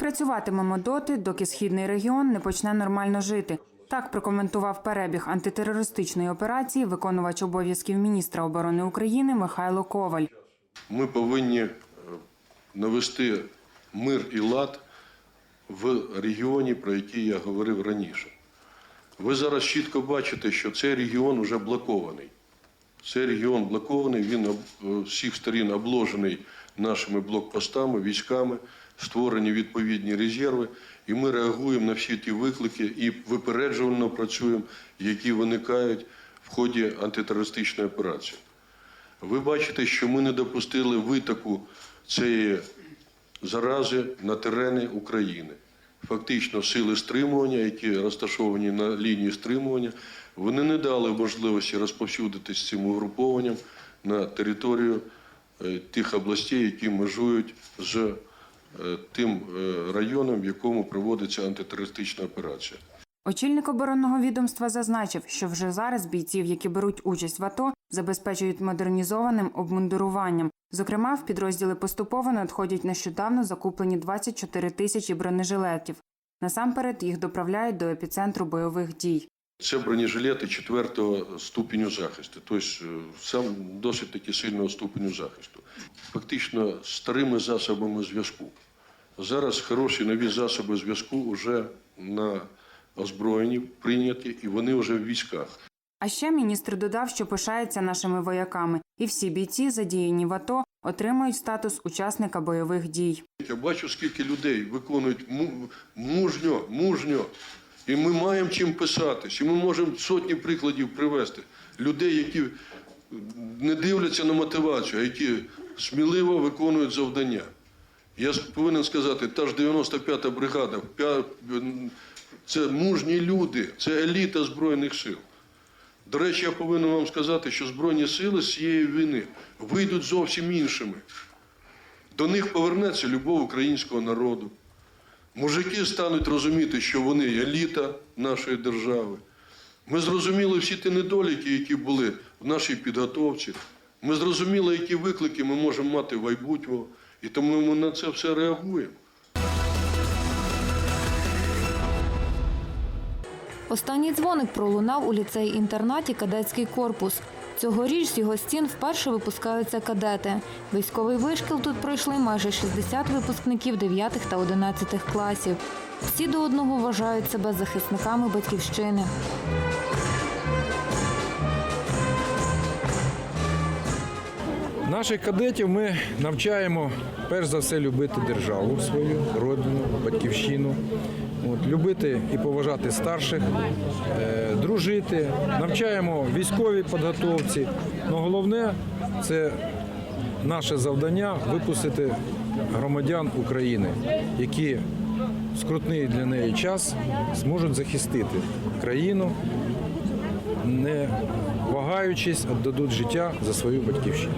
Працюватимемо доти, доки східний регіон не почне нормально жити. Так прокоментував перебіг антитерористичної операції виконувач обов'язків міністра оборони України Михайло Коваль. Ми повинні е, навести мир і лад в регіоні, про який я говорив раніше. Ви зараз чітко бачите, що цей регіон вже блокований. Цей регіон блокований, він об- е, з всіх сторін обложений нашими блокпостами, військами, створені відповідні резерви, і ми реагуємо на всі ті виклики і випереджувально працюємо, які виникають в ході антитерористичної операції. Ви бачите, що ми не допустили витоку цієї зарази на терени України. Фактично, сили стримування, які розташовані на лінії стримування, вони не дали можливості розповсюдитись цим угрупованням на територію е, тих областей, які межують з тим е, районом, в якому проводиться антитерористична операція. Очільник оборонного відомства зазначив, що вже зараз бійців, які беруть участь в АТО, забезпечують модернізованим обмундируванням. Зокрема, в підрозділи поступово надходять нещодавно закуплені 24 тисячі бронежилетів. Насамперед їх доправляють до епіцентру бойових дій. Це бронежилети четвертого ступеню захисту, тобто е, сам досить таки сильного ступеню захисту. Фактично старими засобами зв'язку. Зараз хороші нові засоби зв'язку вже на озброєнні прийняті, і вони вже в військах. А ще міністр додав, що пишається нашими вояками, і всі бійці, задіяні в АТО, отримають статус учасника бойових дій. Я бачу, скільки людей виконують мужньо, мужньо. І ми маємо чим писатись. І ми можемо сотні прикладів привести. Людей, які не дивляться на мотивацію, а які сміливо виконують завдання. Я повинен сказати, та ж 95-та бригада, це мужні люди, це еліта Збройних сил. До речі, я повинен вам сказати, що Збройні сили з цієї війни вийдуть зовсім іншими. До них повернеться любов українського народу. Мужики стануть розуміти, що вони еліта нашої держави. Ми зрозуміли всі ті недоліки, які були в нашій підготовці. Ми зрозуміли, які виклики ми можемо мати в майбутньому, і тому ми на це все реагуємо. Останній дзвоник пролунав у ліцеї-інтернаті кадетський корпус. Цьогоріч з його стін вперше випускаються кадети. Військовий вишкіл тут пройшли майже 60 випускників 9 та 11 класів. Всі до одного вважають себе захисниками батьківщини. Наших кадетів ми навчаємо перш за все любити державу свою, родину, батьківщину, от, любити і поважати старших, е, дружити, навчаємо військовій підготовці. Але головне це наше завдання випустити громадян України, які в скрутний для неї час зможуть захистити країну, не вагаючись, віддадуть життя за свою батьківщину.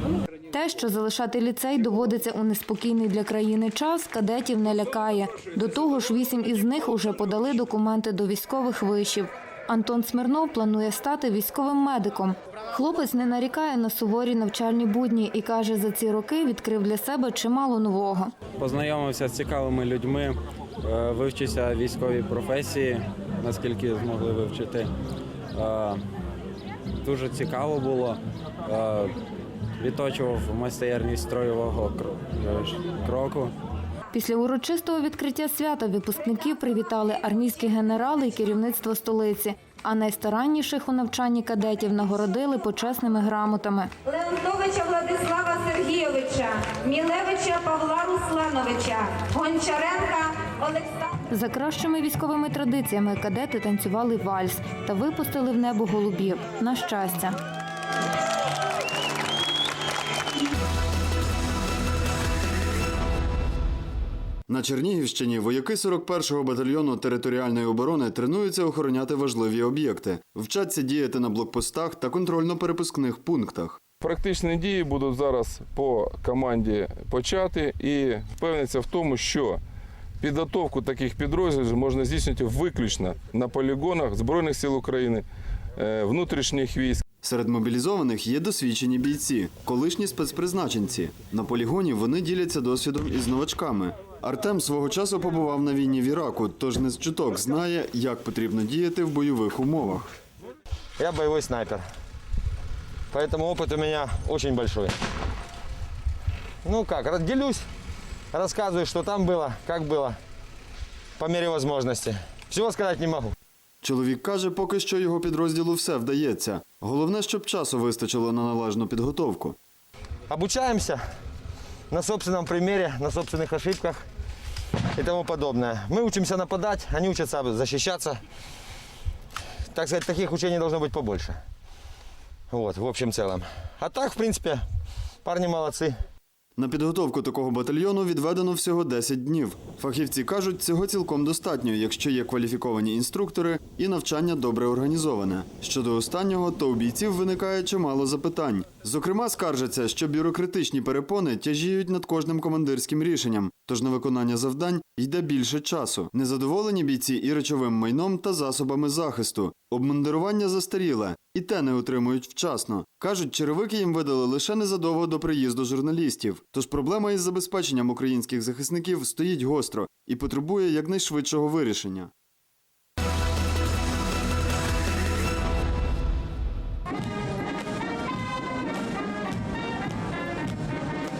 Те, що залишати ліцей доводиться у неспокійний для країни час, кадетів не лякає. До того ж, вісім із них уже подали документи до військових вишів. Антон Смирнов планує стати військовим медиком. Хлопець не нарікає на суворі навчальні будні і каже, за ці роки відкрив для себе чимало нового. Познайомився з цікавими людьми, е, вивчився військовій професії, наскільки змогли вивчити. Е, Дуже цікаво було. Відточував майстерність строєвого кроку. Після урочистого відкриття свята випускників привітали армійські генерали і керівництво столиці. А найстаранніших у навчанні кадетів нагородили почесними грамотами. Леонтовича Владислава Сергійовича, Мілевича Павла Руслановича, Гончаренка Олександра. За кращими військовими традиціями кадети танцювали вальс та випустили в небо голубів. На щастя. На Чернігівщині вояки 41-го батальйону територіальної оборони тренуються охороняти важливі об'єкти, вчаться діяти на блокпостах та контрольно-перепускних пунктах. Практичні дії будуть зараз по команді почати і впевниться в тому, що підготовку таких підрозділів можна здійснювати виключно на полігонах Збройних сил України, е, внутрішніх військ. Серед мобілізованих є досвідчені бійці, колишні спецпризначенці. На полігоні вони діляться досвідом із новачками. Артем свого часу побував на війні в Іраку, тож не з чуток знає, як потрібно діяти в бойових умовах. Я боевой снайпер. Поэтому опыт у меня очень большой. Ну как, ра- делюсь, рассказываю, что там было, как было, по мере возможности. Всего сказать не могу. Чоловік каже, поки що його підрозділу все вдається. Головне, щоб часу вистачило на належну підготовку. Обучаемся на собственном примере, на собственных ошибках и тому подобное. Мы учимся нападать, они учатся защищаться. Так сказать, таких учений должно быть побольше. Вот, в общем целом. А так, в принципе, парни молодцы. На підготовку такого батальйону відведено всього 10 днів. Фахівці кажуть, цього цілком достатньо, якщо є кваліфіковані інструктори і навчання добре організоване. Щодо останнього, то у бійців виникає чимало запитань. Зокрема, скаржаться, що бюрократичні перепони тяжіють над кожним командирським рішенням, тож на виконання завдань йде більше часу. Незадоволені бійці і речовим майном та засобами захисту. Обмундирування застаріле, і те не отримують вчасно. Кажуть, черевики їм видали лише незадовго до приїзду журналістів. Тож проблема із забезпеченням українських захисників стоїть гостро і потребує якнайшвидшого вирішення.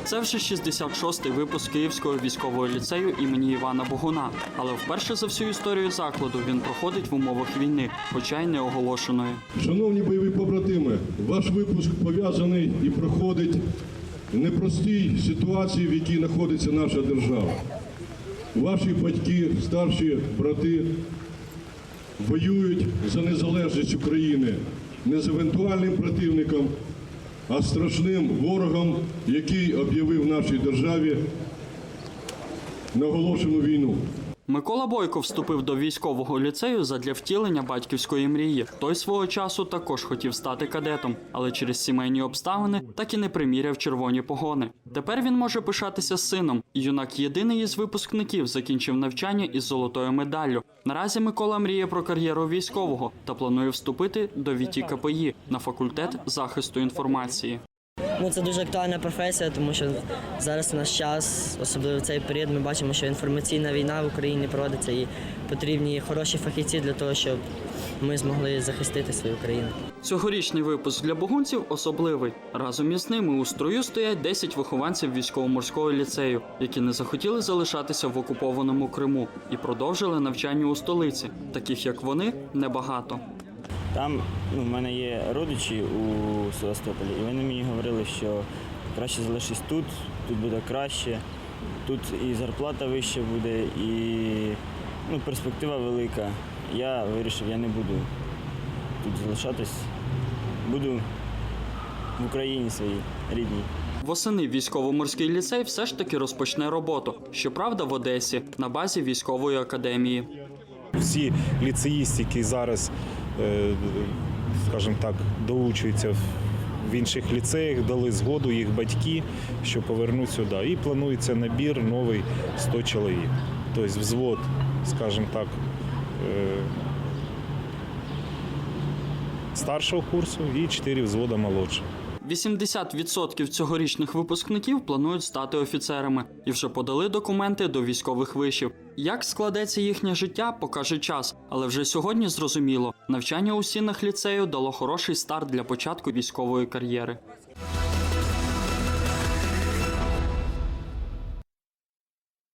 Це вже 66-й випуск Київського військового ліцею імені Івана Богуна. Але вперше за всю історію закладу він проходить в умовах війни, хоча й не оголошеної. Шановні бойові побратими, ваш випуск пов'язаний і проходить в непростій ситуації, в якій знаходиться наша держава. Ваші батьки, старші брати воюють за незалежність України не з евентуальним противником, а страшним ворогом, який об'явив нашій державі наголошену війну. Микола Бойко вступив до військового ліцею задля втілення батьківської мрії. Той свого часу також хотів стати кадетом, але через сімейні обставини так і не приміряв червоні погони. Тепер він може пишатися сином. Юнак єдиний із випускників закінчив навчання із золотою медаллю. Наразі Микола мріє про кар'єру військового та планує вступити до ВІТІ КПІ на факультет захисту інформації. Ну, це дуже актуальна професія, тому що зараз наш час, особливо в цей період, ми бачимо, що інформаційна війна в Україні проводиться і потрібні хороші фахівці для того, щоб ми змогли захистити свою країну. Цьогорічний випуск для богунців особливий. Разом із ними у строю стоять 10 вихованців військово-морського ліцею, які не захотіли залишатися в окупованому Криму і продовжили навчання у столиці. Таких як вони небагато. Там ну, в мене є родичі у Севастополі, і вони мені говорили, що краще залишись тут, тут буде краще, тут і зарплата вища буде, і ну, перспектива велика. Я вирішив, я не буду тут залишатись, буду в Україні своїй рідній. Восени військово-морський ліцей все ж таки розпочне роботу. Щоправда, в Одесі на базі військової академії. всі ліцеїсти, які зараз, скажімо так, доучуються в- в інших ліцеях, дали згоду їх батьки, що повернуть сюди. І планується набір новий 100 чоловік. Тобто взвод, скажімо так, е, старшого курсу і 4 взвода молодшого. 80% цьогорічних випускників планують стати офіцерами і вже подали документи до військових вишів. Як складеться їхнє життя, покаже час, але вже сьогодні зрозуміло, навчання у стінах ліцею дало хороший старт для початку військової кар'єри.